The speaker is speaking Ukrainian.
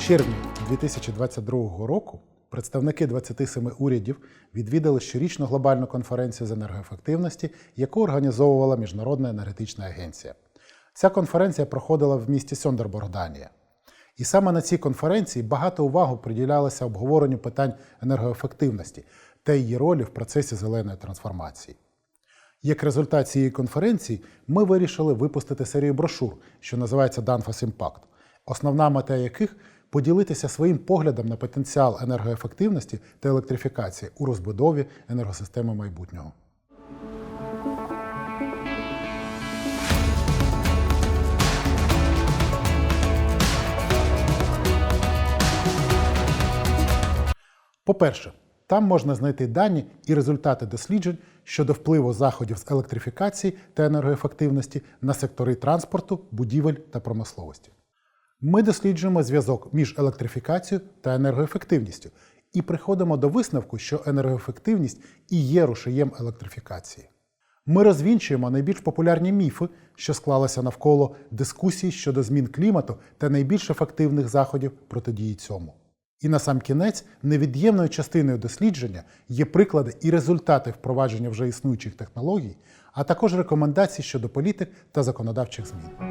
червні 2022 року представники 27 урядів відвідали щорічну глобальну конференцію з енергоефективності, яку організовувала Міжнародна енергетична агенція. Ця конференція проходила в місті Сьондерборг, Данія. І саме на цій конференції багато уваги приділялося обговоренню питань енергоефективності та її ролі в процесі зеленої трансформації. Як результат цієї конференції, ми вирішили випустити серію брошур, що називається Danfoss Impact, основна мета яких поділитися своїм поглядом на потенціал енергоефективності та електрифікації у розбудові енергосистеми майбутнього. По-перше, там можна знайти дані і результати досліджень щодо впливу заходів з електрифікації та енергоефективності на сектори транспорту, будівель та промисловості. Ми досліджуємо зв'язок між електрифікацією та енергоефективністю і приходимо до висновку, що енергоефективність і є рушієм електрифікації. Ми розвінчуємо найбільш популярні міфи, що склалися навколо дискусій щодо змін клімату та найбільш ефективних заходів протидії цьому. І на сам кінець невід'ємною частиною дослідження є приклади і результати впровадження вже існуючих технологій, а також рекомендації щодо політик та законодавчих змін.